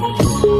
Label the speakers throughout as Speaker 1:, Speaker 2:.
Speaker 1: হায়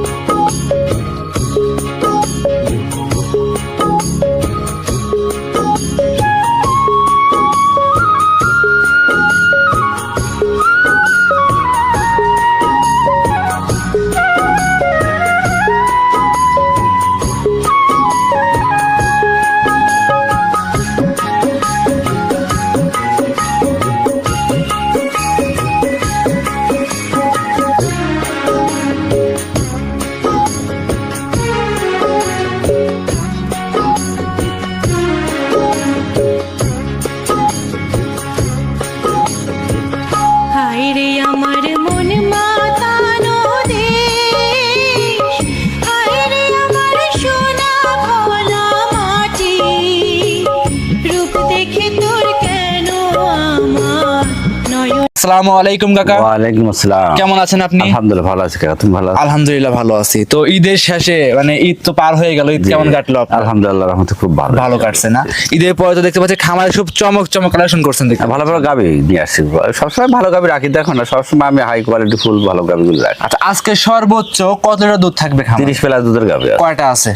Speaker 2: আসসালামু আলাইকুম কাকা।
Speaker 3: ওয়ালাইকুম আসসালাম।
Speaker 2: কেমন আছেন আপনি?
Speaker 3: আলহামদুলিল্লাহ ভালো আছি কাকা। তুমি ভালো আছো?
Speaker 2: আলহামদুলিল্লাহ ভালো আছি। তো ঈদের শেষে মানে ঈদ তো পার হয়ে গেল ঈদ কেমন কাটলো আপনার?
Speaker 3: আলহামদুলিল্লাহ রহমতে খুব ভালো।
Speaker 2: ভালো কাটছে না? ঈদের পরে তো দেখতে পাচ্ছি খামারে খুব চমক চমক কালেকশন করছেন দেখতে
Speaker 3: ভালো ভালো গাবি নিয়ে আসছি সবসময় ভালো গাবি রাখি দেখো না সবসময় আমি হাই কোয়ালিটি ফুল ভালো গাবিগুলো রাখি।
Speaker 2: আচ্ছা আজকে সর্বোচ্চ কতটা দুধ থাকবে খামারে?
Speaker 3: তিরিশ প্লাস দুধের গাবি
Speaker 2: কয়টা আছে?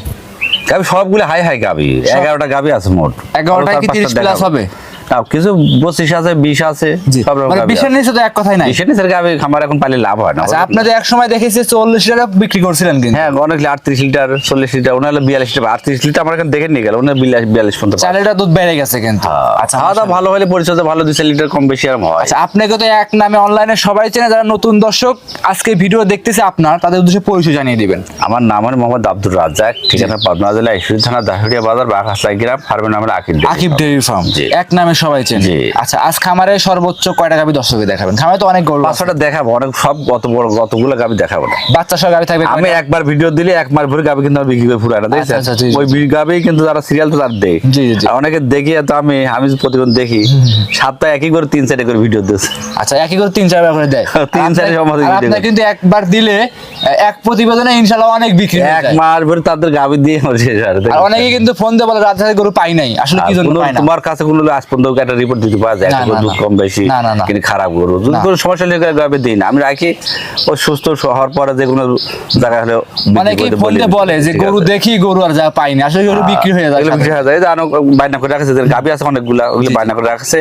Speaker 3: গাবি সবগুলো হাই হাই গাবি। এগারোটা গাবি আছে মোট।
Speaker 2: এগারোটা কি 30
Speaker 3: পাঁচটা
Speaker 2: প্লাস হবে?
Speaker 3: কিছু পঁচিশ আছে বিশ আছে
Speaker 2: মানে
Speaker 3: গাভী
Speaker 2: বিশের নিচে তো এক কথাই নাই।
Speaker 3: বিশের নিচের গাবি খামার এখন পাইলে লাভ হয় না।
Speaker 2: আচ্ছা আপনাদের এক সময় দেখেছি চল্লিশ বিক্রি করছিলেন কিন্তু।
Speaker 3: হ্যাঁ অনেক আটত্রিশ লিটার চল্লিশ লিটার ওনার বিয়াল্লিশ লিটার। আটত্রিশ লিটার আমার এখানে দেখে নিয়ে গেল ওনার বিয়াল্লিশ বিয়াল্লিশ পর্যন্ত
Speaker 2: চার লিটার দুধ বেড়ে গেছে কিন্তু।
Speaker 3: আচ্ছা খাওয়া দাওয়া ভালো হলে পরিচর্যা ভালো দুই চার লিটার কম বেশি আর হয়।
Speaker 2: আচ্ছা আপনাকে তো এক নামে অনলাইনে সবাই চেনে যারা নতুন দর্শক আজকে ভিডিও দেখতেছে আপনার তাদের উদ্দেশ্যে পরিচয় জানিয়ে দিবেন।
Speaker 3: আমার নাম হলো মোহাম্মদ আব্দুর রাজ্জাক ঠিকানা পাবনা জেলা ঈশ্বরী থানা দাহরিয়া বাজার বাঘাসলাই গ্রাম ফার্মের নাম আকিব
Speaker 2: আকিব ডেয়ারি ফার্ম। এক নামে সবাই চেনে। আচ্ছা আজ খামারে সর্বোচ্চ কয় টাকা দর্শকে দেখাবেন? খামারে তো অনেক গরু।
Speaker 3: পাঁচশোটা দেখাবো অনেক সব গত বড় গতগুলো গাবি দেখাবো না।
Speaker 2: বাচ্চা সহ গাবি থাকবে
Speaker 3: আমি একবার ভিডিও দিলে এক মাস ভরে গাবি কিন্তু বিক্রি করে ফুরাই না
Speaker 2: আচ্ছা, জি।
Speaker 3: ওই গাবি কিন্তু যারা সিরিয়াল তো তার দেয়। অনেকে দেখি তো আমি আমি প্রতিদিন দেখি। সাতটা একই করে তিন চারটে করে ভিডিও দিচ্ছে।
Speaker 2: আচ্ছা একই করে তিন চারবার করে দেয়।
Speaker 3: তিন
Speaker 2: আর
Speaker 3: চার
Speaker 2: আপনার-
Speaker 3: সমাধি
Speaker 2: আর
Speaker 3: দিতে
Speaker 2: আপনার
Speaker 3: হবে।
Speaker 2: কিন্তু একবার দিলে এক প্রতিবেদনে ইনশাল্লাহ অনেক বিক্রি
Speaker 3: এক মাস ভরে তাদের গাবি দিয়ে শেষ আর
Speaker 2: অনেকে কিন্তু ফোন দিয়ে বলে রাত গরু পাই নাই। আসলে কি জন্য
Speaker 3: তোমার কাছে কোনো আজ পর্যন্ত একটা রিপোর্ট দিতে যায়। দুধ কম বেশি। কিন্তু খারাপ গরু। যদি
Speaker 2: না।
Speaker 3: কোনো সমস্যা হলে গাবে দিই না। আমি রাখি ও সুস্থ হওয়ার পরে যে কোনো জায়গা হলে
Speaker 2: দিয়ে
Speaker 3: বলে
Speaker 2: যে গরু দেখি গরু আর যা পাই না আসলে গরু বিক্রি হয়ে যায়
Speaker 3: বিক্রি হয়ে যায়। জানো বাইনা করে রাখছে গাবি আছে অনেকগুলা ওগুলো বাইনা করে রাখছে।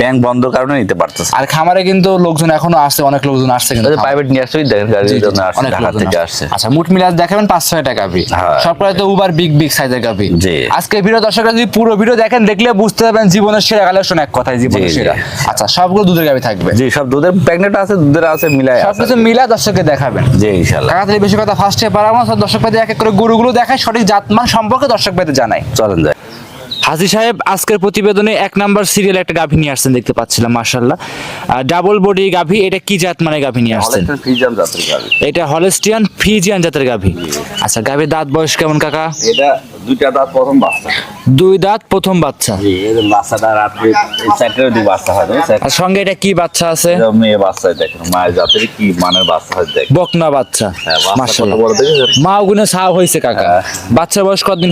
Speaker 3: ব্যাংক বন্ধ কারণে নিতে পারতেছে
Speaker 2: আর খামারে কিন্তু লোকজন এখনও আসছে অনেক লোকজন আসছে কিন্তু।
Speaker 3: প্রাইভেট নিয়ে আসছে দেখেন গাড়ির জন্য আসছে
Speaker 2: অনেক
Speaker 3: ঢাকা থেকে
Speaker 2: আসছে। আচ্ছা মুঠ মিলাজ দেখাবেন পাঁচ ছয় টাকা গাভি
Speaker 3: হ্যাঁ।
Speaker 2: তো উবার বিগ বিগ সাইজের
Speaker 3: জি।
Speaker 2: আজকে ভিডিও দর্শকরা যদি পুরো ভিডিও দেখেন দেখলে বুঝতে পারবেন জীবনের সেরা কালেকশন এক কথায় জীবনের
Speaker 3: জি, জি।
Speaker 2: সেরা। আচ্ছা সবগুলো দুধের গাভি থাকবে?
Speaker 3: জি সব দুধের প্যাকেট আছে দুধের আছে মিলাই
Speaker 2: সবকিছু মিলা দর্শককে দেখাবেন।
Speaker 3: জি ইনশাল্লাহ।
Speaker 2: তাড়াতাড়ি বেশি কথা ফার্স্টে পারাবো দর্শক ভাইদের এক এক করে গরুগুলো দেখায় সঠিক জাতমান সম্পর্কে দর্শক ভাইদের জানাই
Speaker 3: চলেন যায়
Speaker 2: হাজি সাহেব আজকের প্রতিবেদনে এক নাম্বার সিরিয়াল একটা গাভী নিয়ে আসছেন দেখতে পাচ্ছিলাম মার্শাল্লাহ ডাবল বডি গাভী এটা কি জাত মানে গাভী নিয়ে আসছেন?
Speaker 3: ফ্রিজাম জাতের গাবি
Speaker 2: এটা হলেস্টিয়ান ফিজিয়ান জাতের গাভী। আচ্ছা গাভীর দাঁত বয়স কেমন কাকা?
Speaker 3: এটা দুইটা দাঁত প্রথম বাচ্চা।
Speaker 2: দুই দাঁত প্রথম বাচ্চা।
Speaker 3: জি বাচ্চাটা রাত্রে এই চারটের দিকে বাচ্চা হয়
Speaker 2: আর সঙ্গে এটা কি বাচ্চা আছে?
Speaker 3: মেয়ে বাচ্চা দেখেন মায়ের জাতের কি মানের বাচ্চা হয় দেখেন।
Speaker 2: বকনা বাচ্চা
Speaker 3: হ্যাঁ?
Speaker 2: মা ওগুলো সাও হয়েছে কাকা।
Speaker 3: হ্যাঁ।
Speaker 2: বয়স কতদিন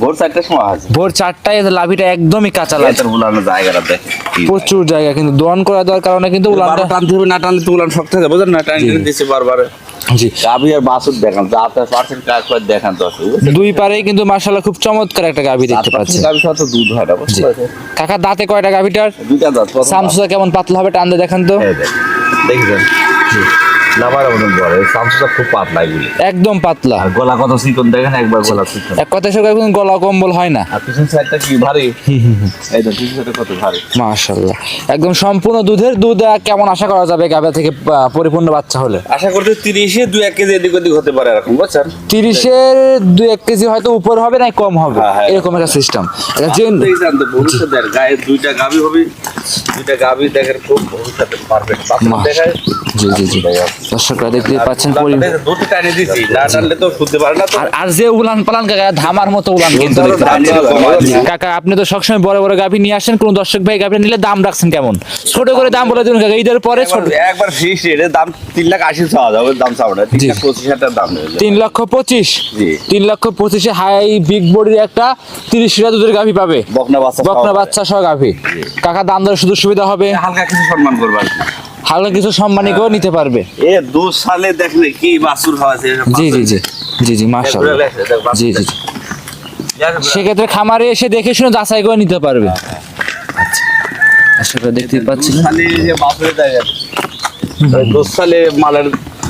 Speaker 3: ভোর চারটের সময় আছে
Speaker 2: ভোর চারটায় লাভিটা একদমই কাঁচা লাগে
Speaker 3: উলানো জায়গাটা দেখেন
Speaker 2: প্রচুর জায়গা কিন্তু দোয়ান করা দেওয়ার কারণে কিন্তু উলানটা
Speaker 3: টানতে হবে না উলান শক্ত হয়ে যাবে বুঝলেন না? টান দিচ্ছে বারবার।
Speaker 2: জি।
Speaker 3: আর বাসুর দেখান যাতে পার্সেন্ট কাজ করে দেখান তো
Speaker 2: দুই পারে কিন্তু মার্শাল্লাহ খুব চমৎকার একটা গাভী দেখতে পাচ্ছি
Speaker 3: গাবি সাথে তো দুধ হয় না
Speaker 2: কাকা দাঁতে কয়টা গাভীটার?
Speaker 3: দুইটা দাঁত
Speaker 2: সামসুদা কেমন পাতলা হবে টান দেখান তো।
Speaker 3: দেখি দেখেন, দেখেছেন লাভার মতন বড়। সামসুটা খুব পাতলা এগুলি।
Speaker 2: একদম পাতলা।
Speaker 3: আর গলা কত চিকন দেখেন? একবার গলা চিকন
Speaker 2: এক গলা কম্বল হয় না।
Speaker 3: আর পিছন সাইডটা কি ভারী? এই তো পিছন সাইডটা কত ভারী।
Speaker 2: একদম সম্পূর্ণ দুধের দুধ কেমন আশা করা যাবে গাভী থেকে পরিপূর্ণ বাচ্চা হলে?
Speaker 3: আশা করতে তিরিশে দু এক কেজি এদিক ওদিক হতে পারে এরকম বুঝছেন?
Speaker 2: তিরিশের দুই এক কেজি হয়তো উপর হবে না কম হবে।
Speaker 3: হ্যাঁ, হ্যাঁ।
Speaker 2: এরকম একটা সিস্টেম
Speaker 3: তো ভবিষ্যতের গায়ে দুইটা গাবি হবে দুইটা গাবি দেখেন খুব ভবিষ্যতে পারফেক্ট দেখায়।
Speaker 2: জি জি জি। দর্শকরা দেখতে পাচ্ছেন
Speaker 3: দুটো টানে দিছি না টানলে তো শুনতে পারে না
Speaker 2: আর আর যে উলান পালান কাকা ধামার মতো উলান কিন্তু দেখতে পাচ্ছেন। কাকা আপনি তো সবসময় বড় বড় গাভী নিয়ে আসেন কোন দর্শক ভাই গাভী নিলে দাম রাখছেন কেমন? ছোট করে দাম বলে দিন কাকা ঈদের পরে ছোট
Speaker 3: একবার- একবার ফিক্স রেটে দাম তিন লাখ আশি চাওয়া যাবে দাম চাওয়া না। তিন লাখ পঁচিশ হাজার দাম নেবে।
Speaker 2: তিন লক্ষ পঁচিশ?
Speaker 3: জি।
Speaker 2: তিন লক্ষ পঁচিশে হাই বিগ বডির একটা তিরিশ লিটার দুধের গাভী পাবে।
Speaker 3: বকনা বাচ্চা
Speaker 2: বকনা বাচ্চা সহ গাভী। কাকা দাম দরে সুযোগ সুবিধা হবে?
Speaker 3: হালকা কিছু সম্মান করবে আর কি।
Speaker 2: হালকা কিছু সম্মানিক নিতে পারবে।
Speaker 3: এ দু সালে দেখলে কি বাসুর হওয়া
Speaker 2: জি জি জি জি জি মাশাআল্লাহ। জি জি জি। সেক্ষেত্রে খামারে এসে দেখে শুনে যাচাই করে নিতে পারবে। আচ্ছা আসলে দেখতে
Speaker 3: পাচ্ছি দু সালে মালের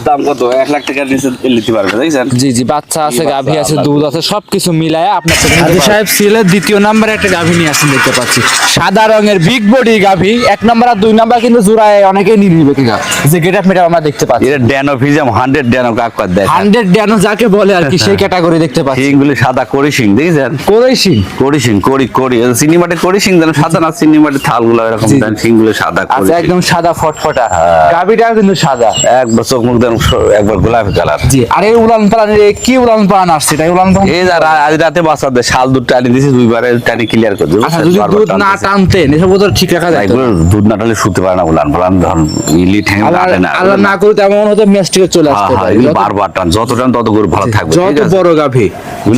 Speaker 3: দাম কত? এক লাখ টাকার নিচে নিতে পারবে দেখছেন?
Speaker 2: জি জি বাচ্চা আছে গাভী আছে দুধ আছে সবকিছু মিলায় আপনার হাজি সাহেব সিলের দ্বিতীয় নম্বরে একটা গাভী নিয়ে আসেন দেখতে পাচ্ছি। সাদা রঙের বিগ বডি গাভী এক নম্বর আর দুই নম্বর কিন্তু জোড়ায় অনেকেই নিয়ে নিবে কিনা যে গেট আপ মেটা আমরা দেখতে পাচ্ছি।
Speaker 3: এটা ড্যানো ফিজাম হান্ড্রেড ড্যানো দেখ
Speaker 2: হান্ড্রেড ড্যানো যাকে বলে আর কি সেই ক্যাটাগরি দেখতে পাচ্ছি।
Speaker 3: সিংগুলি সাদা করি সিং দেখছেন?
Speaker 2: কোরাই সিং।
Speaker 3: করি সিং করি করি। সিনেমাটে করি সিং দেন সাদা না সিনেমাটে থালগুলো এরকম। সিংগুলো সাদা করি
Speaker 2: আচ্ছা একদম সাদা ফটফটা।
Speaker 3: হ্যাঁ।
Speaker 2: গাভীটাও কিন্তু সাদা।
Speaker 3: একবার চোখ মুখ দেন একবার গোলাপি কালার।
Speaker 2: জি আর এই উলান পালানের কি উলান পালান আসছে? এটা উলান পালান?
Speaker 3: এই আজ রাতে বাচ্চা দেয় শাল দুধ টানি দিয়েছি দুইবারে টানি ক্লিয়ার করে দেবো।
Speaker 2: আচ্ছা যদি দুধ না টানতেন এসব তো ঠিক রাখা যায়
Speaker 3: দুধ না টানলে শুতে পারে না বলান বলান ধরুন ইলি ঠেঙে
Speaker 2: আল্লাহ
Speaker 3: না
Speaker 2: আল্লাহ না করতে এমন হতো ম্যাস্টিকে চলে
Speaker 3: হ্যাঁ,
Speaker 2: আসতে
Speaker 3: হ্যাঁ,
Speaker 2: পারে। যত-
Speaker 3: বারবার টান যত টান তত গরু ভালো থাকবে
Speaker 2: যত বড় গাভী।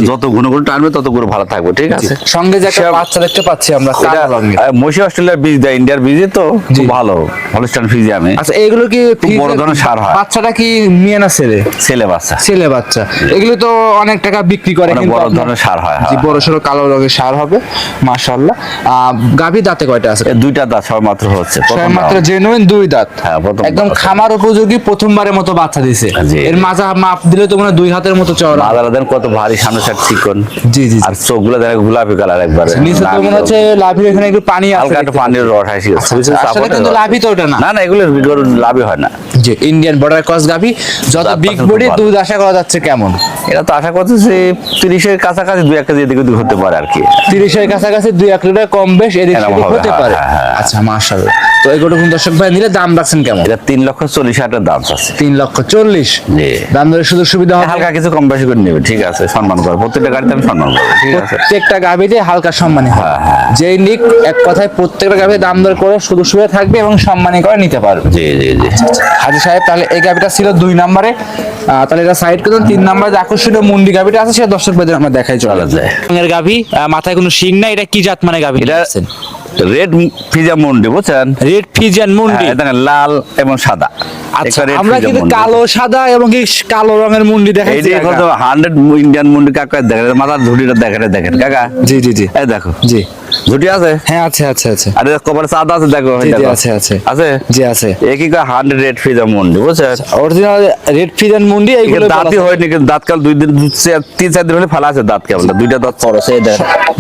Speaker 3: যত ঘন ঘন টানবে তত গরু ভালো থাকবে ঠিক আছে?
Speaker 2: সঙ্গে যে একটা বাচ্চা দেখতে পাচ্ছি আমরা
Speaker 3: অস্ট্রেলিয়ার বীজ দেয় ইন্ডিয়ার বীজই তো ভালো হলস্টাইন ফিজি আমি।
Speaker 2: আচ্ছা এগুলো কি
Speaker 3: বড় ধরনের সার হয়।
Speaker 2: বাচ্চাটা কি মেয়ে না ছেলে?
Speaker 3: ছেলে বাচ্চা।
Speaker 2: ছেলে বাচ্চা। এগুলো তো অনেক টাকা বিক্রি করে
Speaker 3: বড় ধরনের সার হয়,
Speaker 2: জি
Speaker 3: হ্যাঁ।
Speaker 2: বড় সড়ো কালো রঙের সার হবে মাশাআল্লাহ। গাভী দাঁতে কয়টা আছে?
Speaker 3: দুইটা দাঁত সব মাত্র হচ্ছে
Speaker 2: মাত্র জেনুইন দুই দাঁত।
Speaker 3: হ্যাঁ,
Speaker 2: একদম খামার উপযোগী প্রথমবারের মতো বাচ্চা দিছে। এর মাজা মাপ দিলে তো মানে দুই হাতের মতো চওড়া।
Speaker 3: দেন কত ভারী সামনে সাইড চিকন।
Speaker 2: জি, জি, জি।
Speaker 3: আর চোখগুলো গোলাপি কালার একবারে।
Speaker 2: নিচে তো মনে হচ্ছে লাভির এখানে একটু পানি আছে
Speaker 3: হালকা একটু পানির রড হাসি
Speaker 2: আসলে কিন্তু লাভই তো ওটা না।
Speaker 3: না না এগুলো লাভই হয় না।
Speaker 2: যে ইন্ডিয়ান বর্ডার ক্রস গাভি যত বিগ বডি দুধ আশা করা যাচ্ছে কেমন?
Speaker 3: এটা তো আশা করতেছি তিরিশের কাছাকাছি দুই এক কেজি এদিক ওদিক হতে পারে আর কি।
Speaker 2: তিরিশের কাছাকাছি দুই এক লিটার কম বেশ এদিক হতে
Speaker 3: হ্যাঁ,
Speaker 2: পারে।
Speaker 3: হ্যাঁ, হ্যাঁ।
Speaker 2: আচ্ছা মাশাআল্লাহ। তো এগুলো কিন্তু দর্শক ভাই নিলে দাম রাখছেন কেমন?
Speaker 3: এটা তিন লক্ষ চল্লিশ হাজার দাম আছে
Speaker 2: তিন লক্ষ চল্লিশ? দাম দরের সুযোগ সুবিধা হবে?
Speaker 3: হালকা কিছু কম বেশি করে নেবে ঠিক আছে সম্মান করবে প্রত্যেকটা গাড়িতে আমি সম্মান করব ঠিক আছে।
Speaker 2: প্রত্যেকটা গাভিতে হালকা সম্মানী
Speaker 3: হ্যাঁ।
Speaker 2: যেই নিক এক কথায় প্রত্যেকটা গাভি দাম দর করে সুযোগ সুবিধা থাকবে এবং সম্মানী করে নিতে পারবে।
Speaker 3: জি জি জি।
Speaker 2: হাজি সাহেব তাহলে এই গাভিটা ছিল দুই নম্বরে। তাহলে এটা সাইড করে তিন নম্বরে যে আকর্ষণীয় মুন্ডি গাভিটা আছে সেটা দর্শক ভাইদের আমরা দেখাই চলে
Speaker 3: যায়।
Speaker 2: রঙের গাভি মাথায় কোনো শিং নাই এটা কি জাত মানে গাভি
Speaker 3: এটা রেড পিজা মুন্ডি বুঝছেন?
Speaker 2: রেড ফিজিয়ান মুন্ডি
Speaker 3: লাল এবং সাদা।
Speaker 2: আচ্ছা আমরা কিন্তু কালো সাদা এবং কি কালো রঙের মুন্ডি দেখাইছি
Speaker 3: এই যে
Speaker 2: কাকা।
Speaker 3: হান্ড্রেড ইন্ডিয়ান মুন্ডি কাকা দেখেন মাথার ঝুটিটা দেখেন দেখেন কাকা।
Speaker 2: জি জি জি।
Speaker 3: এই দেখো।
Speaker 2: জি।
Speaker 3: ঝুটি আছে?
Speaker 2: হ্যাঁ আছে আছে আছে।
Speaker 3: আরে কপালে সাদা আছে দেখো
Speaker 2: জি, আছে, আছে।
Speaker 3: আছে?
Speaker 2: জি আছে।
Speaker 3: একই কয় হান্ড্রেড রেড ফিজা মুন্ডি বুঝছেন
Speaker 2: অরিজিনাল রেড ফিজিয়ান মুন্ডি এইগুলো
Speaker 3: দাঁতই হয়নি কিন্তু দাঁত কাল দুই দিন তিন চার দিন হলে ফেলা আছে দাঁত কেবল দুইটা দাঁত খরচ এই দেন।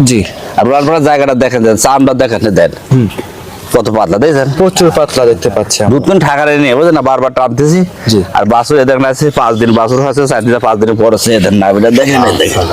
Speaker 2: জি।
Speaker 3: আর আপনারা জায়গাটা দেখেন দেন চামড়া দেখেন দেন। কত পাতলা
Speaker 2: প্রচুর পাতলা দেখতে পাচ্ছি।
Speaker 3: দুধ ঠাকারে নিয়ে বুঝলেন না বারবার টানতেছি। আর বাসুর এদের আছে পাঁচ দিন বাসুর চার দিন পাঁচ দিন পর আছে এদের নাভিটা দেখেন দেখেন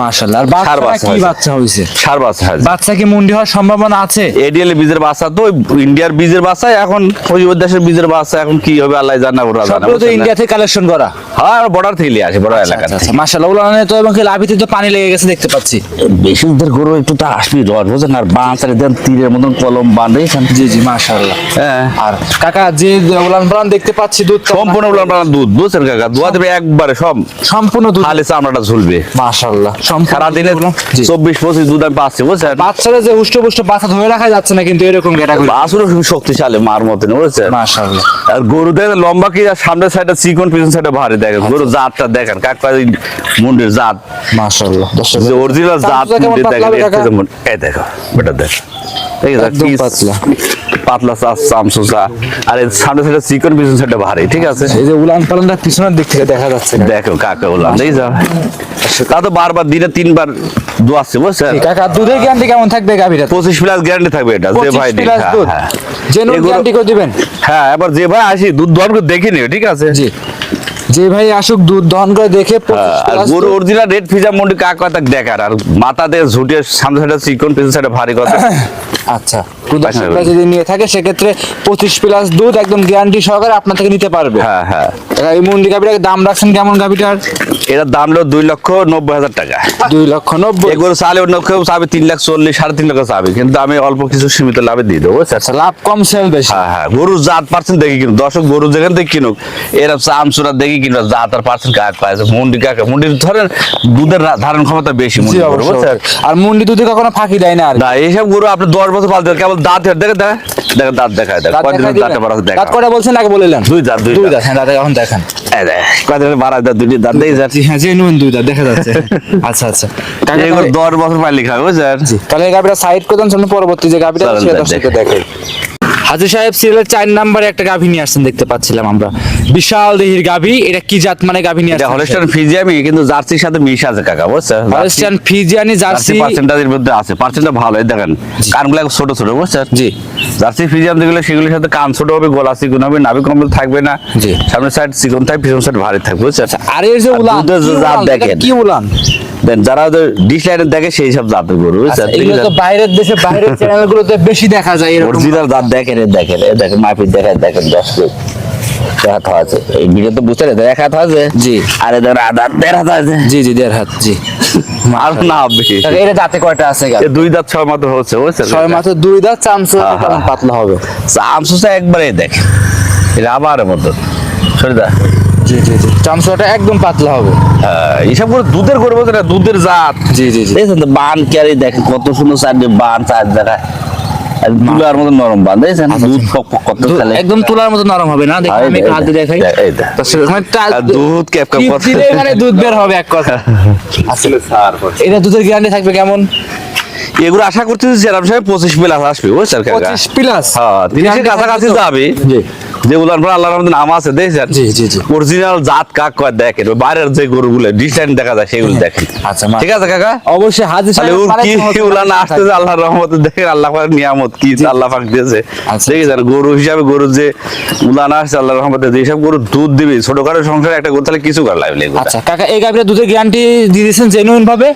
Speaker 2: মাশাআল্লাহ। আর বাচ্চা
Speaker 3: বাচ্চা
Speaker 2: কি বাচ্চা হইছে
Speaker 3: সার বাচ্চা হয়েছে।
Speaker 2: বাচ্চা কি মুন্ডি হওয়ার সম্ভাবনা আছে?
Speaker 3: এডিএল বীজের বাচ্চা তো ইন্ডিয়ার বীজের বাচ্চা এখন ওই ওই দেশের বীজের বাচ্চা এখন কি হবে আল্লাহ জানা ওরা জানা।
Speaker 2: তো ইন্ডিয়া থেকে কালেকশন করা।
Speaker 3: হ্যাঁ বর্ডার থেকে আসে বড় এলাকা
Speaker 2: আচ্ছা আচ্ছা। মাশাআল্লাহ উলানে তো এবং লাভিতে তো পানি লেগে গেছে দেখতে পাচ্ছি।
Speaker 3: বেশি গরু একটু তো আসবি রড বুঝছেন আর বাঁচারে দেন তীরের মতন কলম বাঁধেছেন
Speaker 2: জি জি মাশাআল্লাহ।
Speaker 3: হ্যাঁ।
Speaker 2: আর কাকা যে উলান পালান দেখতে পাচ্ছি দুধ
Speaker 3: সম্পূর্ণ বললাম না দুধ বুঝছেন কাকা? দোয়া দেবে একবারে সব।
Speaker 2: সম্পূর্ণ দুধ।
Speaker 3: খালি চামড়াটা ঝুলবে।
Speaker 2: মাশাআল্লাহ।
Speaker 3: সারাদিনে
Speaker 2: জি।
Speaker 3: চব্বিশ পঁচিশ দুধ আমি পাচ্ছি বুঝছেন?
Speaker 2: বাচ্চারা যে হুষ্ট বাচ্চা ধরে রাখা যাচ্ছে না কিন্তু এরকম ক্যাটাগরি
Speaker 3: বাসুরও খুব শক্তিশালী মার মতন বুঝছেন?
Speaker 2: মাশাআল্লাহ।
Speaker 3: আর গরু দেখেন লম্বা কি আর সামনের সাইডে চিকন পিছন সাইডে ভারী দেখেন। গরু জাতটা দেখেন কাকা মুন্ডির জাত।
Speaker 2: মাশাআল্লাহ।
Speaker 3: যে অরিজিনাল জাত মুন্ডির দেখেন এই দেখো বেটা দেখ। এই দেখ কি
Speaker 2: পাতলা।
Speaker 3: পাতলা চা চামচুচা আর এর সামনের সাইডে চিকন পিছন সাইডে ভারী ঠিক আছে?
Speaker 2: এই যে উলান পালানটা পিছনের দিক থেকে দেখা যাচ্ছে।
Speaker 3: দেখো কাকা বললাম দেখি যাও তা তো বারবার দিনে তিনবার দোয়াচ্ছে বুঝছেন?
Speaker 2: কাকা দুধের গ্যারান্টি কেমন থাকবে গাভীরা
Speaker 3: পঁচিশ প্লাস গ্যারান্টি থাকবে এটা যে ভাই হ্যাঁ, হ্যাঁ।
Speaker 2: যে নো গ্যারান্টি করে দিবেন?
Speaker 3: হ্যাঁ এবার যে ভাই আসি দুধ দোয়ান করে দেখে নিও ঠিক আছে?
Speaker 2: জি। যে ভাই আসুক দুধ দহন করে দেখে
Speaker 3: হ্যাঁ, আর গরু অরিজিনাল রেড ফিজা মন্ডি কাক কথা দেখার? আর মাথা দিয়ে ঝুটে সামনে সাইডে চিকন পিছন সাইডে ভারী কথা।
Speaker 2: আচ্ছা। যদি নিয়ে থাকে সেক্ষেত্রে পঁচিশ প্লাস দুধ একদম গ্যারান্টি সহকারে আপনার থেকে নিতে পারবে।
Speaker 3: হ্যাঁ হ্যাঁ।
Speaker 2: এই মুন্ডি গাভীটার দাম রাখছেন কেমন গাভীটার?
Speaker 3: এটার দাম হলো দুই লক্ষ নব্বই হাজার টাকা।
Speaker 2: দুই লক্ষ নব্বই।
Speaker 3: এগুলো চালে অন্য কেউ চাবে তিন লাখ চল্লিশ সাড়ে তিন লাখ চাবে কিন্তু আমি অল্প কিছু সীমিত লাভে দিয়ে দেবো
Speaker 2: আচ্ছা লাভ কম সেল বেশি।
Speaker 3: হ্যাঁ হ্যাঁ গরুর জাত পার্সেন্ট দেখি কিনুক। দর্শক গরু যেখান থেকে কিনুক এরা চাম চামচুরা দেখি কিনুক জাত আর পার্সেন্ট কাক পাইছে মুন্ডি কাকে মুন্ডির ধরেন দুধের ধারণ ক্ষমতা বেশি মুন্ডি
Speaker 2: আর মুন্ডি দুধে কখনো ফাঁকি দেয় না
Speaker 3: এইসব গরু আপনি দশ বছর পালতে হবে, কেবল দাঁত দেখে দেখে দেখে দাঁত দেখায় দেখ কয়দিন
Speaker 2: দেখাই
Speaker 3: বাড়া দেখা
Speaker 2: দাঁত কটা বলছেন আগে বলিলেন
Speaker 3: দুই দাঁত, দুই
Speaker 2: হ্যাঁ দাঁত এখন দেখান।
Speaker 3: কয়দিন বাড়া দাঁত দুটি দাঁত দেখে
Speaker 2: হ্যাঁ জেনুইন দুই দাঁত দেখা যাচ্ছে। আচ্ছা আচ্ছা। কাকা
Speaker 3: এগুলো দশ বছর পাইলে খাবে বুঝছেন?
Speaker 2: তাহলে এই সাইড করে দেন পরবর্তী যে সেটা
Speaker 3: দেখ,
Speaker 2: হাজির সাহেব সিরিয়ালের চার নাম্বারে একটা গাভী নিয়ে আসছেন দেখতে পাচ্ছিলাম আমরা। বিশাল দেহির গাভী এটা কি জাত মানে গাভী নিয়ে আসছেন
Speaker 3: হলস্টাইন ফিজিয়ামি কিন্তু জার্সির সাথে মিশ আছে কাকা বুঝছেন
Speaker 2: হলস্টাইন ফিজিয়ানি
Speaker 3: জার্সি পার্সেন্টেজের মধ্যে আছে পার্সেন্টটা ভালো এই দেখেন কানগুলো ছোট ছোট বুঝছেন
Speaker 2: জি।
Speaker 3: জার্সি ফিজিয়াম যেগুলো সেগুলোর সাথে কান ছোট হবে গলা চিকন হবে নাভি কম্বল থাকবে না
Speaker 2: জি।
Speaker 3: সামনের সাইড চিকন থাকবে পিছন সাইড ভারী থাকবে বুঝছেন
Speaker 2: আর এর যে উলান
Speaker 3: দুধের জাত দেখেন।
Speaker 2: কি উলান?
Speaker 3: দেন যারা ডিশ লাইনে দেখে সেই সব জাতের গরু
Speaker 2: আচ্ছা,
Speaker 3: বুঝছেন
Speaker 2: এগুলো তো বাইরের দেশে বাইরের চ্যানেলগুলোতে বেশি দেখা যায় এরকম।
Speaker 3: অরিজিনাল দাঁত দেখেন দেখেন দেখেন দেখেন দেখেন দশ কেজি। হাত আছে। এই ভিডিও তো বুঝতে পারছেন এক হাত আছে?
Speaker 2: জি।
Speaker 3: আরে দেখেন আধা দেড় হাত আছে?
Speaker 2: জি জি দেড় হাত জি।
Speaker 3: আর না হবে
Speaker 2: কাকা, দাঁতে কয়টা আছে গাভী?
Speaker 3: দুই দাঁত ছয় মাত্র হচ্ছে বুঝছেন?
Speaker 2: ছয় মাত্র দুই দাঁত চামচু। পাতলা হবে।
Speaker 3: একবারে দেখেন। এটা আবার মতো। সরিদা।
Speaker 2: জি জি জি। চামচুটা একদম পাতলা হবে।
Speaker 3: হ্যাঁ, করে দুধের দুধের জাত।
Speaker 2: জি জি জি।
Speaker 3: দেখছেন তো বান ক্যারি দেখেন কত সুন্দর চারটে বান চার তুলার মতো নরম বান দেখছেন? দুধ পক পক করতে
Speaker 2: দু-
Speaker 3: চলে
Speaker 2: একদম তুলার মতো নরম হবে না? দেখি
Speaker 3: এই
Speaker 2: আমি হাতে
Speaker 3: এই
Speaker 2: দেখাই মানে
Speaker 3: দুধ ক্যাপ ক্যাপ
Speaker 2: টিপ
Speaker 3: করতে
Speaker 2: দিলেই মানে দুধ বের হবে এক কথা। এটা দুধের গ্যারান্টি থাকবে কেমন?
Speaker 3: এগুলো আশা করতেছি জেরাম সাহেব পঁচিশ প্লাস আসবে বুঝছেন
Speaker 2: পঁচিশ প্লাস
Speaker 3: হ্যাঁ তিরিশের কাছাকাছি যাবে।
Speaker 2: জি।
Speaker 3: যে উলান পর আল্লাহর মধ্যে নাম আছে দেখছেন?
Speaker 2: জি, জি, জি।
Speaker 3: অরিজিনাল জাত কাক কয় দেখেন বাইরের যে গরুগুলো ডিজাইন দেখা যায় সেগুলো দেখেন।
Speaker 2: আচ্ছা,
Speaker 3: ঠিক আছে কাকা?
Speaker 2: অবশ্যই হাজির
Speaker 3: ওর কি উলান আসতেছে আল্লাহর রহমতে দেখেন আল্লাহ পাকের নিয়ামত কি আল্লাহ পাক দিয়েছে।
Speaker 2: আচ্ছা।
Speaker 3: দেখেছেন গরু হিসাবে গরু যে উলান আসছে আল্লাহর রহমতে যেসব গরু দুধ দিবে ছোটখাটো সংসারে একটা গরু তাহলে কিছু করা লাগবে এগুলো
Speaker 2: আচ্ছা কাকা এই গাভিটা দুধের গ্যারান্টি দিয়ে দিয়েছেন জেনুইন ভাবে?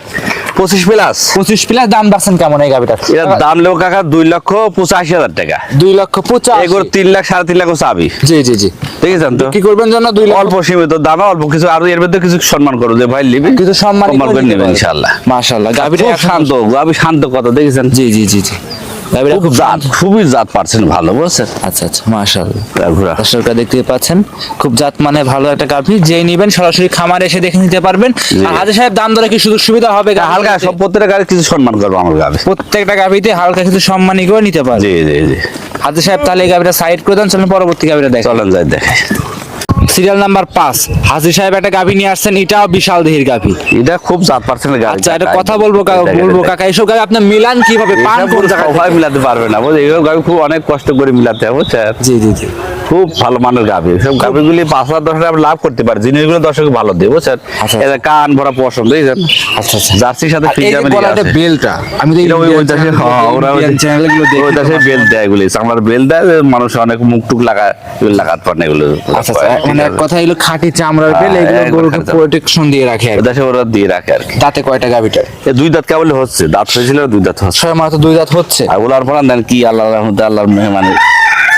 Speaker 3: পঁচিশ প্লাস
Speaker 2: পঁচিশ প্লাস দাম রাখছেন কেমন এই গাভিটার?
Speaker 3: এর দাম লেবো কাকা দুই লক্ষ পঁচাশি হাজার টাকা।
Speaker 2: দুই লক্ষ পঁচাশ।
Speaker 3: এই তিন লাখ সাড়ে তিন লাখ চাবি
Speaker 2: জি জি জি।
Speaker 3: দেখেছেন তো?
Speaker 2: কি করবেন জানো? দুই
Speaker 3: অল্প সীমিত দামে অল্প কিছু আর এর মধ্যে কিছু সম্মান করো যে ভাই লিবি
Speaker 2: কিছু সম্মান
Speaker 3: করে নেবেন ইনশাআল্লাহ।
Speaker 2: মাশাআল্লাহ।
Speaker 3: গাবিটা শান্ত গাবি শান্ত কথা দেখেছেন?
Speaker 2: জি জি জি জি।
Speaker 3: খুব জাত খুবই জাত পারছেন ভালো বুঝছেন?
Speaker 2: আচ্ছা আচ্ছা মাশাআল্লাহ। দর্শকরা দেখতে পাচ্ছেন খুব জাত মানে ভালো একটা গাভি যেই নিবেন সরাসরি খামারে এসে দেখে নিতে পারবেন। আর হাজির সাহেব দাম দরে কি সুযোগ সুবিধা হবে
Speaker 3: হালকা সব প্রত্যেকটা গাড়ি কিছু সম্মান করব আমার গাবে
Speaker 2: প্রত্যেকটা গাভিতে হালকা কিছু সম্মানী করে নিতে পারবে
Speaker 3: জি জি জি।
Speaker 2: হাজির সাহেব তাহলে এই গাভিটা সাইড করে দেন চলেন পরবর্তী গাভিটা দেখ
Speaker 3: চলেন যাই দেখে।
Speaker 2: সিরিয়াল নাম্বার পাঁচ। হাজির সাহেব একটা গাভী নিয়ে আসছেন এটাও বিশাল দেহির গাভী।
Speaker 3: এটা খুব চার পার্সেন্টের গাড়ি
Speaker 2: আচ্ছা এটা কথা বলব বলব কাকা এসব গাভী আপনার মিলান কীভাবে? পান কোন
Speaker 3: গরু
Speaker 2: জায়গা
Speaker 3: সবাই
Speaker 2: থেকে?
Speaker 3: মিলাতে পারবে না বুঝলি? এইসব গাভী খুব অনেক কষ্ট করে মিলাতে হবে
Speaker 2: জি জি জি।
Speaker 3: খুব ভালো মানের গাভি। সব গাভিগুলি পাঁচ হাজার দশ হাজার লাভ করতে পারি জিনিসগুলো দর্শক ভালো দিয়ে বুঝছেন?
Speaker 2: আচ্ছা।
Speaker 3: এটা কান ভরা পছন্দ বুঝছেন
Speaker 2: আচ্ছা আচ্ছা।
Speaker 3: জার্সির সাথে
Speaker 2: বেলটা আমি তো
Speaker 3: ওই ওই দেশে হ্যাঁ ওরা ওই
Speaker 2: চ্যানেলগুলো
Speaker 3: ওই দেশে বেল দেয় এগুলি। বেল দেয় মানুষ অনেক মুখ টুক লাগা লাগাতে পারে না এগুলো।
Speaker 2: আচ্ছা আচ্ছা। মানে কথা এগুলো খাঁটি চামড়ার বেল
Speaker 3: হ্যাঁ,
Speaker 2: এগুলো গরুকে প্রোটেকশন দিয়ে রাখে আর
Speaker 3: দেশে ওরা দিয়ে রাখে আর
Speaker 2: দাঁতে কয়টা গাভিটার
Speaker 3: দুই দাঁত কেবল হচ্ছে দাঁত হয়েছিল দুই দাঁত হচ্ছে।
Speaker 2: ছয় মাস দুই দাঁত হচ্ছে?
Speaker 3: আর ওলার পর দেন কি আল্লাহ রহমতে আল্লাহর মেহমানে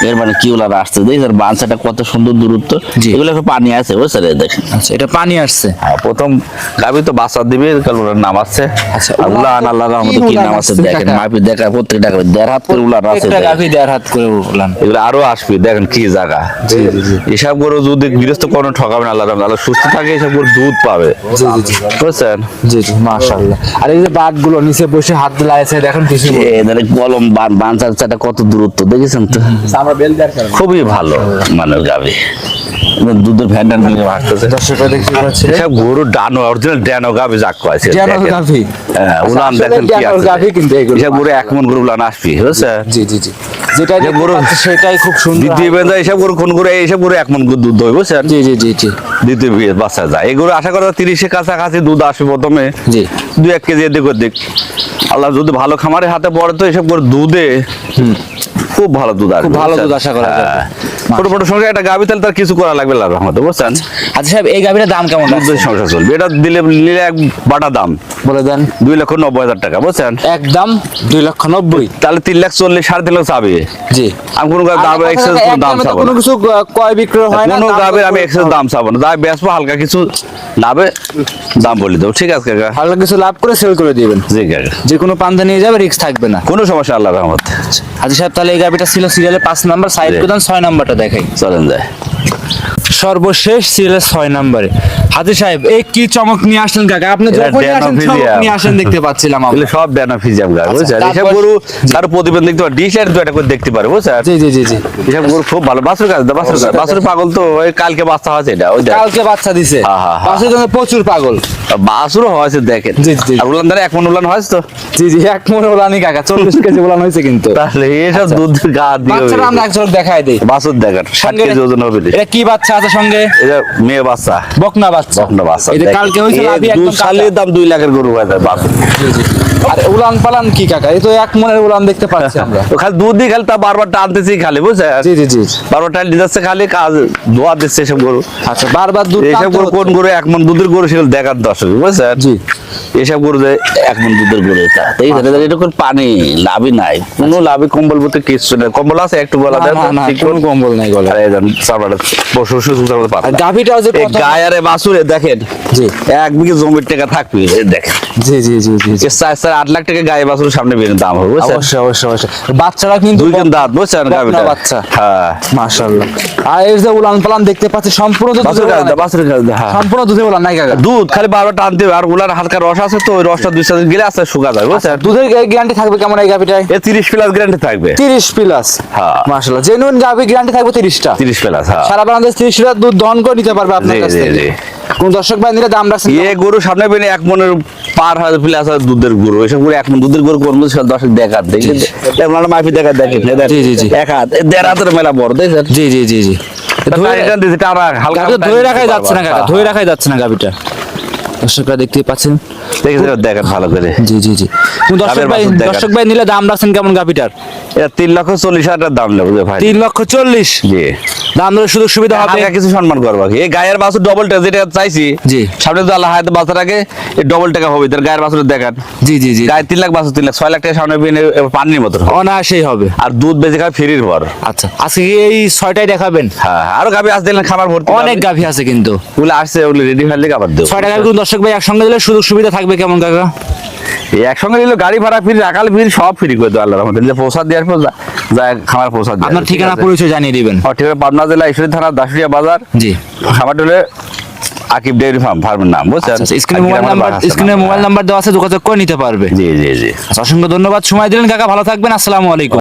Speaker 3: এর মানে কি ওলার আসছে? দেখছেন বাঞ্চাটা কত সুন্দর দূরত্ব। এগুলো পানি আছে বুঝছেন এই দেখেন।
Speaker 2: আচ্ছা এটা পানি আসছে।
Speaker 3: আর প্রথম গাবি তো বাচ্চা দিবে কারণ নাম আছে।
Speaker 2: আচ্ছা,
Speaker 3: আর উলান আল্লাহ রহমতে কি নাম আছে দেখেন মাপি দেখা প্রত্যেকটা গাভী দেড় হাত করে উলান আছে
Speaker 2: একটা। গাভি দেড় হাত করে উঠলাম
Speaker 3: এগুলো আরও আসবে দেখেন কি জায়গা। এসব গরু যদি গৃহস্থ কোনো ঠকাবে না আল্লাহ রহমতে। আল্লাহ সুস্থ থাকে এসব গরু দুধ পাবে।
Speaker 2: জি জি
Speaker 3: বুঝছেন?
Speaker 2: জি জি মাশাআল্লাহ। আর এই যে বাঘগুলো নিচে বসে হাত দিলাইছে দেখেন কিছু
Speaker 3: এদের কলম বাঞ্চার চাটা কত দূরত্ব দেখেছেন তো? খুবই ভালো মানের গাবি দুধের ভ্যান্ডান মিলে ভাসতেছে
Speaker 2: দর্শকরা দেখতে পাচ্ছে
Speaker 3: এসব গরু ডানো অরিজিনাল ডানো গাবি যাক কয়েছে
Speaker 2: ড্যানোর গাভী।
Speaker 3: হ্যাঁ উলান দেখেন কি আছে।
Speaker 2: গাভী কিন্তু এগুলো।
Speaker 3: এসব গরু এক মন গরু উলান আসবি বুঝছেন?
Speaker 2: জি জি জি যেটা
Speaker 3: যে গরু-
Speaker 2: গরু সেটাই খুব সুন্দর
Speaker 3: দ্বিতীয় বেঁধে এসব গরু কোন গরু এইসব গরু এক মন দুধ দই বুঝছেন?
Speaker 2: জি জি জি জি।
Speaker 3: দ্বিতীয় বিয়ে বাচ্চা যায়। এগুলো আশা করা তিরিশের কাছাকাছি দুধ আসবে প্রথমে।
Speaker 2: জি।
Speaker 3: দুই এক কেজি এদিক ওদিক। আল্লাহ যদি ভালো খামারে হাতে পড়ে তো এসব করে দুধে খুব ভালো দুধ আসবে
Speaker 2: খুব ভালো দুধ আশা করা যাবে।
Speaker 3: হ্যাঁ। ছোট ছোট সঙ্গে একটা গাভি তাহলে তার কিছু করা লাগবে আল্লাহর রহমতে বুঝছেন?
Speaker 2: আচ্ছা সাহেব এই গাভীটার দাম কেমন?
Speaker 3: দুধের সংসার চলবে। এটা দিলে নিলে এক বাটা দাম।
Speaker 2: বলে দেন।
Speaker 3: দুই লক্ষ নব্বই হাজার টাকা বুঝছেন?
Speaker 2: একদম দুই লক্ষ নব্বই।
Speaker 3: তাহলে তিন লাখ চল্লিশ সাড়ে তিন লাখ চাবে।
Speaker 2: জি।
Speaker 3: আমি কোনো গাভি দাম এক্সেস
Speaker 2: এক
Speaker 3: দাম চাবো
Speaker 2: কোনো কিছু ক্রয় বিক্রয় হয় না
Speaker 3: কোনো গাভের আমি এক্সেস দাম চাবো না। দাম বেসবো হালকা কিছু লাভে দাম বলে দেবো। ঠিক আছে কাকা?
Speaker 2: হালকা কিছু লাভ করে সেল করে দিবেন।
Speaker 3: জি কাকা।
Speaker 2: যে কোনো পান্তা নিয়ে যাবে রিস্ক থাকবে না।
Speaker 3: কোনো সমস্যা আল্লাহ রহমত।
Speaker 2: হাজি সাহেব তাহলে এই গাভিটা ছিল সিরিয়ালের পাঁচ নাম্বার সাইড প্রধান ছয় নাম্বারটা দেখাই।
Speaker 3: চলেন যায়
Speaker 2: সর্বশেষ সিরিয়ালের ছয় নাম্বারে। হাজি সাহেব এই কি চমক নিয়ে আসলেন কাকা? আপনি যখনই আসেন চমক নিয়ে আসেন দেখতে পাচ্ছিলাম আমরা।
Speaker 3: এগুলো সব বেনাফিজিয়াম গাছ বুঝছেন? এসব গরু কারও প্রতিবেদন দেখতে পারে ডিশ আর একটা করে দেখতে পারে বুঝছেন?
Speaker 2: জি জি জি জি।
Speaker 3: এসব গরু খুব ভালো। বাছুর গাছ বাছুর গাছ বাছুর পাগল তো ওই কালকে বাচ্চা হয়েছে এটা ওই
Speaker 2: কালকে বাচ্চা দিছে।
Speaker 3: হ্যাঁ।
Speaker 2: জন্য প্রচুর পাগল।
Speaker 3: বাছুরও হয়েছে দেখেন।
Speaker 2: জি, জি।
Speaker 3: আর উলান এক মন উলান হয়েছে তো।
Speaker 2: জি জি এক মনে ওলানি কাকা চল্লিশ কেজি ওলান হয়েছে কিন্তু।
Speaker 3: তাহলে এসব দুধ গা দিয়ে
Speaker 2: বাচ্চারা আমরা এক দেখাই দিই।
Speaker 3: বাছুর দেখেন ষাট
Speaker 2: সঙ্গে
Speaker 3: কেজি ওজন হবে
Speaker 2: এটা কি বাচ্চা আছে সঙ্গে?
Speaker 3: এটা মেয়ে বাচ্চা।
Speaker 2: বকনা বাচ্চা।
Speaker 3: বকনা বাচ্চা
Speaker 2: একদম
Speaker 3: সালের দাম দুই লাখের গরু হয়ে বাছুর
Speaker 2: আর উলান পালান কি কাকা? এই তো এক মনের উলান দেখতে পাচ্ছি আমরা।
Speaker 3: তো খালি দুধ দিয়ে খালি তা বারবার টানতেছি খালি বুঝছেন
Speaker 2: জি জি জি
Speaker 3: বারবার টান দিচ্ছে খালি কাজ ধোয়া দিচ্ছে এসব গরু।
Speaker 2: আচ্ছা বারবার দুধ টানতে
Speaker 3: গরু কোন গরু এক মন দুধের গরু সেগুলো দেখার দর্শক বুঝছেন
Speaker 2: জি।
Speaker 3: এসব গরু এক মন দুধের গরু এটা। এই ধরে এটা কোন পানি লাভই নাই। কোনো লাভই কম্বল বলতে কিছু নেই। কম্বল আছে একটু বলা
Speaker 2: না,
Speaker 3: দেন
Speaker 2: না, না, কোনো কম্বল নাই গলায়।
Speaker 3: আরে জান চামড়াটা পশু সুসু চামড়া
Speaker 2: গাভিটাও যে
Speaker 3: এই
Speaker 2: প্রথম-
Speaker 3: গায়ে আরে বাসুরে দেখেন।
Speaker 2: জি।
Speaker 3: এক বিঘে জমির টাকা থাকবে দেখেন।
Speaker 2: জি জি জি জি জি।
Speaker 3: এর চার চার আট লাখ টাকা গায়ে বাসুরের সামনে বের দাম হবে
Speaker 2: অবশ্যই অবশ্যই অবশ্যই। বাচ্চারা কিন্তু
Speaker 3: দুই দিন দাঁত বুঝছেন?
Speaker 2: বকনা বাচ্চা।
Speaker 3: হ্যাঁ।
Speaker 2: মাশাআল্লাহ। আর এই যে উলান পালান দেখতে পাচ্ছি সম্পূর্ণ তো
Speaker 3: বাসুর
Speaker 2: দুধের
Speaker 3: গাছ
Speaker 2: উলান।
Speaker 3: হ্যাঁ।
Speaker 2: সম্পূর্ণ দুধে উলান নাই কাকা।
Speaker 3: দুধ খালি বারবার টানতে হবে আর ওলার হালকা রস আছে তো ওই রসটা দুই সাথে গেলে শুকা যাবে বুঝছেন?
Speaker 2: দুধের গ্যারান্টি থাকবে কেমন এই গাভিটায়?
Speaker 3: এ তিরিশ প্লাস গ্যারান্টি থাকবে।
Speaker 2: তিরিশ প্লাস
Speaker 3: হ্যাঁ।
Speaker 2: মাশাআল্লাহ জেনুইন গ্যারান্টি থাকবে তিরিশটা।
Speaker 3: তিরিশ প্লাস হ্যাঁ।
Speaker 2: সারা বাংলাদেশ লিটার দুধ দহন করে নিতে পারবে আপনার কাছ থেকে। কোন দর্শক ভাই নিলে দাম রাখছেন
Speaker 3: এ গরু সামনে পেলে এক মনের পার হয়ে প্লাস হয় দুধের গরু। এসব গরু এক মন দুধের গরু কোন মধ্যে দর্শক দেখার দেখি আপনারা মাফি দেখা দেখেন
Speaker 2: জি, জি, জি।
Speaker 3: এক হাত দেড় হাতের মেলা বড় দেখছেন
Speaker 2: জি জি জি জি।
Speaker 3: ধরে
Speaker 2: রাখাই যাচ্ছে না কাকা ধরে রাখাই যাচ্ছে না গাভিটা। দর্শকরা দেখতেই পাচ্ছেন।
Speaker 3: দেখে দেখেন ভালো করে।
Speaker 2: জি জি জি। দর্শক ভাই দর্শক ভাই নিলে দাম রাখছেন কেমন গাভিটার?
Speaker 3: এটা তিন লক্ষ চল্লিশ হাজার দাম ভাই।
Speaker 2: তিন লক্ষ চল্লিশ?
Speaker 3: জি।
Speaker 2: দাম ধরে সুযোগ সুবিধা হবে।
Speaker 3: কিছু সম্মান করব এই গায়ের বাছুর ডবল টাকা যেটা চাইছি
Speaker 2: জি।
Speaker 3: সামনে তো আল্লাহ হায়াতে আগে এই ডবল টাকা হবে তার গায়ের বাছুর দেখান।
Speaker 2: জি জি জি।
Speaker 3: গায়ে তিন লাখ বাছুর তিন লাখ ছয় লাখ টাকা সামনে পানির মতো
Speaker 2: অনায়াসেই হবে।
Speaker 3: আর দুধ বেঁচে খাবে ফ্রির ভর।
Speaker 2: আচ্ছা আজকে এই ছয়টাই দেখাবেন?
Speaker 3: হ্যাঁ আরও গাভি আসতে দিলেন খাবার ভর্তি
Speaker 2: অনেক গাভি। আছে কিন্তু।
Speaker 3: ওগুলো আসছে ওগুলো রেডি হলে আবার দেবো।
Speaker 2: ছয়টা গাভি কোন দর্শক ভাই একসঙ্গে দিলে সুযোগ সুবিধা থাকবে কেমন কাকা?
Speaker 3: একসঙ্গে নিল গাড়ি ভাড়া ফ্রি রাখাল ফ্রি সব ফ্রি করে দেবো আল্লাহর রহমতে। যে প্রসাদ দেওয়ার পর যা- যা খামার প্রসাদ
Speaker 2: আপনার ঠিকানা পরিচয় জানিয়ে দিবেন।
Speaker 3: ঠিকানা পাবনা জেলা ঈশ্বরী থানা দাসুরিয়া বাজার।
Speaker 2: জি।
Speaker 3: খামার হলে আকিব ডেয়ারি ফার্ম ফার্মের নাম বুঝছেন?
Speaker 2: স্ক্রিনে মোবাইল নাম্বার স্ক্রিনে মোবাইল নাম্বার দেওয়া আছে যোগাযোগ করে নিতে পারবে।
Speaker 3: জি জি জি।
Speaker 2: অসংখ্য ধন্যবাদ সময় দিলেন কাকা ভালো থাকবেন আসসালামু আলাইকুম।